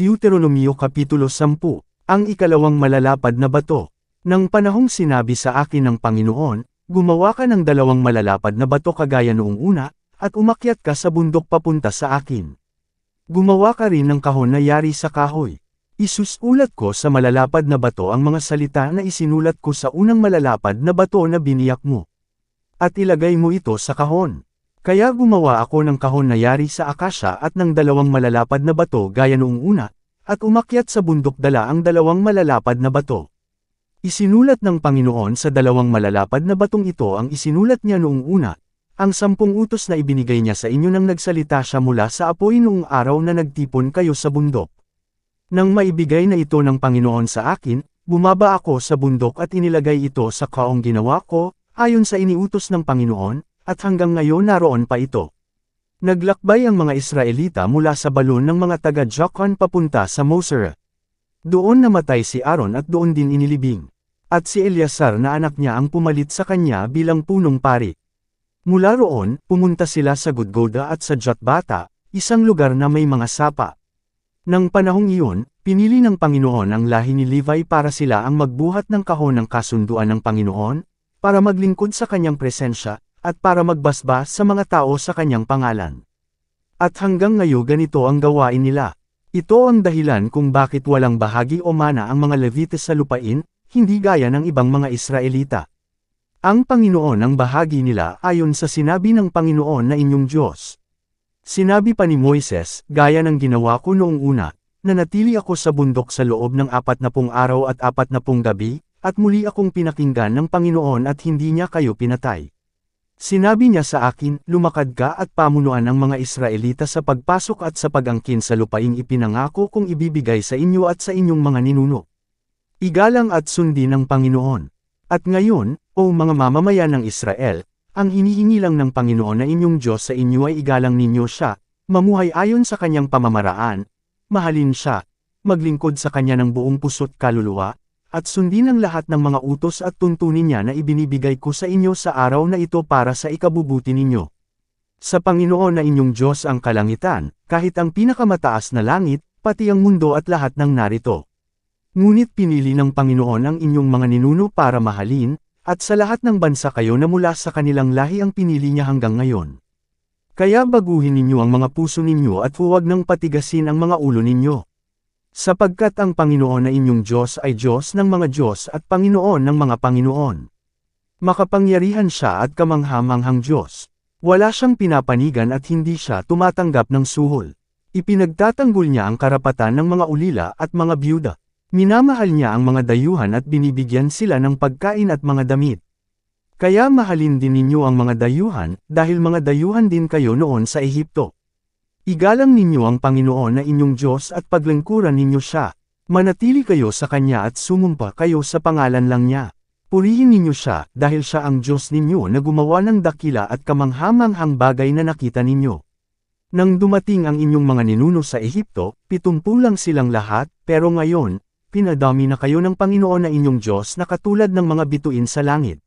Deuteronomio Kapitulo 10, ang ikalawang malalapad na bato. Nang panahong sinabi sa akin ng Panginoon, gumawa ka ng dalawang malalapad na bato kagaya noong una, at umakyat ka sa bundok papunta sa akin. Gumawa ka rin ng kahon na yari sa kahoy. Isusulat ko sa malalapad na bato ang mga salita na isinulat ko sa unang malalapad na bato na biniyak mo. At ilagay mo ito sa kahon. Kaya gumawa ako ng kahon na yari sa akasya at ng dalawang malalapad na bato gaya noong una, at umakyat sa bundok dala ang dalawang malalapad na bato. Isinulat ng Panginoon sa dalawang malalapad na batong ito ang isinulat niya noong una, ang sampung utos na ibinigay niya sa inyo nang nagsalita siya mula sa apoy noong araw na nagtipon kayo sa bundok. Nang maibigay na ito ng Panginoon sa akin, bumaba ako sa bundok at inilagay ito sa kaong ginawa ko, ayon sa iniutos ng Panginoon, at hanggang ngayon naroon pa ito. Naglakbay ang mga Israelita mula sa balon ng mga taga-Jokon papunta sa Moser. Doon namatay si Aaron at doon din inilibing. At si Eleazar na anak niya ang pumalit sa kanya bilang punong pari. Mula roon, pumunta sila sa Gudgoda at sa Jotbata, isang lugar na may mga sapa. Nang panahong iyon, pinili ng Panginoon ang lahi ni Levi para sila ang magbuhat ng kahon ng kasunduan ng Panginoon, para maglingkod sa kanyang presensya, at para magbasbas sa mga tao sa kanyang pangalan. At hanggang ngayon ganito ang gawain nila. Ito ang dahilan kung bakit walang bahagi o mana ang mga Levites sa lupain, hindi gaya ng ibang mga Israelita. Ang Panginoon ang bahagi nila ayon sa sinabi ng Panginoon na inyong Diyos. Sinabi pa ni Moises, gaya ng ginawa ko noong una, na natili ako sa bundok sa loob ng apat na pung araw at apat na pung gabi, at muli akong pinakinggan ng Panginoon at hindi niya kayo pinatay. Sinabi niya sa akin, lumakad ka at pamunuan ang mga Israelita sa pagpasok at sa pagangkin sa lupaing ipinangako kong ibibigay sa inyo at sa inyong mga ninuno. Igalang at sundin ng Panginoon. At ngayon, o mga mamamayan ng Israel, ang hinihingi lang ng Panginoon na inyong Diyos sa inyo ay igalang ninyo siya, mamuhay ayon sa kanyang pamamaraan, mahalin siya, maglingkod sa kanya ng buong puso't kaluluwa, at sundin ang lahat ng mga utos at tuntunin niya na ibinibigay ko sa inyo sa araw na ito para sa ikabubuti ninyo. Sa Panginoon na inyong Diyos ang kalangitan, kahit ang pinakamataas na langit, pati ang mundo at lahat ng narito. Ngunit pinili ng Panginoon ang inyong mga ninuno para mahalin, at sa lahat ng bansa kayo na mula sa kanilang lahi ang pinili niya hanggang ngayon. Kaya baguhin ninyo ang mga puso ninyo at huwag nang patigasin ang mga ulo ninyo. Sapagkat ang Panginoon na inyong Diyos ay Diyos ng mga Diyos at Panginoon ng mga Panginoon. Makapangyarihan siya at kamanghamanghang Diyos. Wala siyang pinapanigan at hindi siya tumatanggap ng suhol. Ipinagtatanggol niya ang karapatan ng mga ulila at mga byuda. Minamahal niya ang mga dayuhan at binibigyan sila ng pagkain at mga damit. Kaya mahalin din ninyo ang mga dayuhan, dahil mga dayuhan din kayo noon sa Ehipto. Igalang ninyo ang Panginoon na inyong Diyos at paglingkuran ninyo siya. Manatili kayo sa Kanya at sumumpa kayo sa pangalan lang niya. Purihin ninyo siya, dahil siya ang Diyos ninyo na gumawa ng dakila at kamanghamanghang bagay na nakita ninyo. Nang dumating ang inyong mga ninuno sa Ehipto, pitumpu lang silang lahat, pero ngayon, pinadami na kayo ng Panginoon na inyong Diyos na katulad ng mga bituin sa langit.